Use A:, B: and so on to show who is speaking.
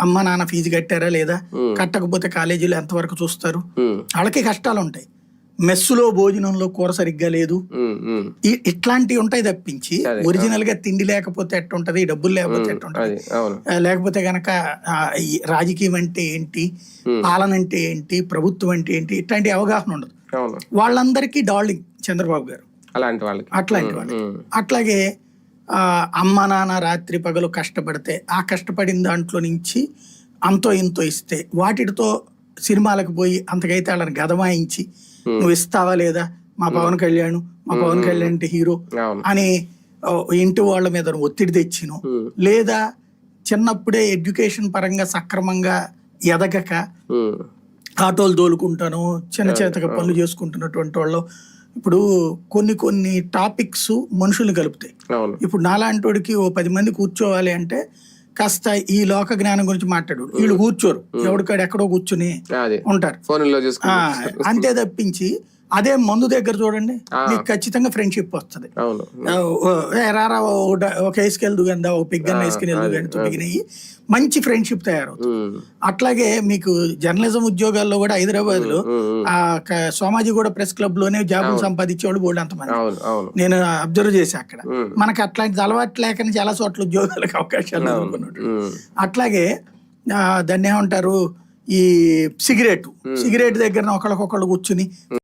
A: అమ్మ నాన్న ఫీజు కట్టారా లేదా? కట్టకపోతే కాలేజీలో ఎంతవరకు చూస్తారు? వాళ్ళకి కష్టాలు ఉంటాయి. మెస్సులో భోజనంలో కూర సరిగ్గా లేదు. ఇట్లాంటివి ఉంటాయి తప్పించి. ఒరిజినల్గా తిండి లేకపోతే ఎట్టుంటది? డబ్బులు లేకపోతే ఎట్టుంటది? లేకపోతే గనక రాజకీయం అంటే ఏంటి? పాలన అంటే ఏంటి? ప్రభుత్వం అంటే ఏంటి? ఇట్లాంటి అవగాహన ఉండదు. వాళ్ళందరికీ డార్లింగ్ చంద్రబాబు గారు.
B: అలాంటి వాళ్ళకి.
A: అట్లాంటి వాళ్ళు అట్లాగే అమ్మ నాన్న రాత్రి పగలు కష్టపడితే ఆ కష్టపడిన దాంట్లో నుంచి అంతో ఇంతో ఇస్తే వాటితో సినిమాలకు పోయి అంతకైతే వాళ్ళని గదమాయించి. నువ్వు ఇస్తావా లేదా? మా పవన్ కళ్యాణ్ మా పవన్ కళ్యాణ్ అంటే హీరో అని ఇంటి వాళ్ళ మీద ఒత్తిడి తెచ్చిను లేదా చిన్నప్పుడే ఎడ్యుకేషన్ పరంగా సక్రమంగా ఎదగక ఆటోలు తోలుకుంటాను చిన్న చేతగా పనులు చేసుకుంటున్నటువంటి వాళ్ళు ఇప్పుడు కొన్ని కొన్ని టాపిక్స్ మనుషుల్ని కలుపుతాయి. ఇప్పుడు నాలాంటి వాడికి ఓ పది మంది కూర్చోవాలి అంటే కాస్త ఈ లోక జ్ఞానం గురించి మాట్లాడు వీళ్ళు కూర్చోరు. ఎవడికాడు ఎక్కడో కూర్చుని ఉంటారు. అంతే తప్పించి అదే మందు దగ్గర చూడండి. మీకు ఖచ్చితంగా ఫ్రెండ్షిప్ వస్తుంది. రారా ఒక వేసుకెళ్దు కదా ఒక పిగ్గన్న
B: ఆ,
A: వేసుకెళ్ళదు
B: అదే,
A: కానీ తుపిగినవి మంచి ఫ్రెండ్షిప్ తయారవుతుంది. అట్లాగే మీకు జర్నలిజం ఉద్యోగాల్లో కూడా
B: హైదరాబాద్లో
A: ఆ సోమాజిగూడ ప్రెస్ క్లబ్లోనే జాబులు సంపాదించేవాళ్ళు బోల్డ్ అంతమంది. నేను అబ్జర్వ్ చేశా అక్కడ. మనకి అట్లాంటి అలవాటు లేకని చాలా చోట్ల ఉద్యోగాలకు అవకాశాలు అనుకున్నాడు అట్లాగే దాన్ని ఏమంటారు ఈ సిగరెట్ సిగరెట్ దగ్గర ఒకళ్ళకొకళ్ళు కూర్చుని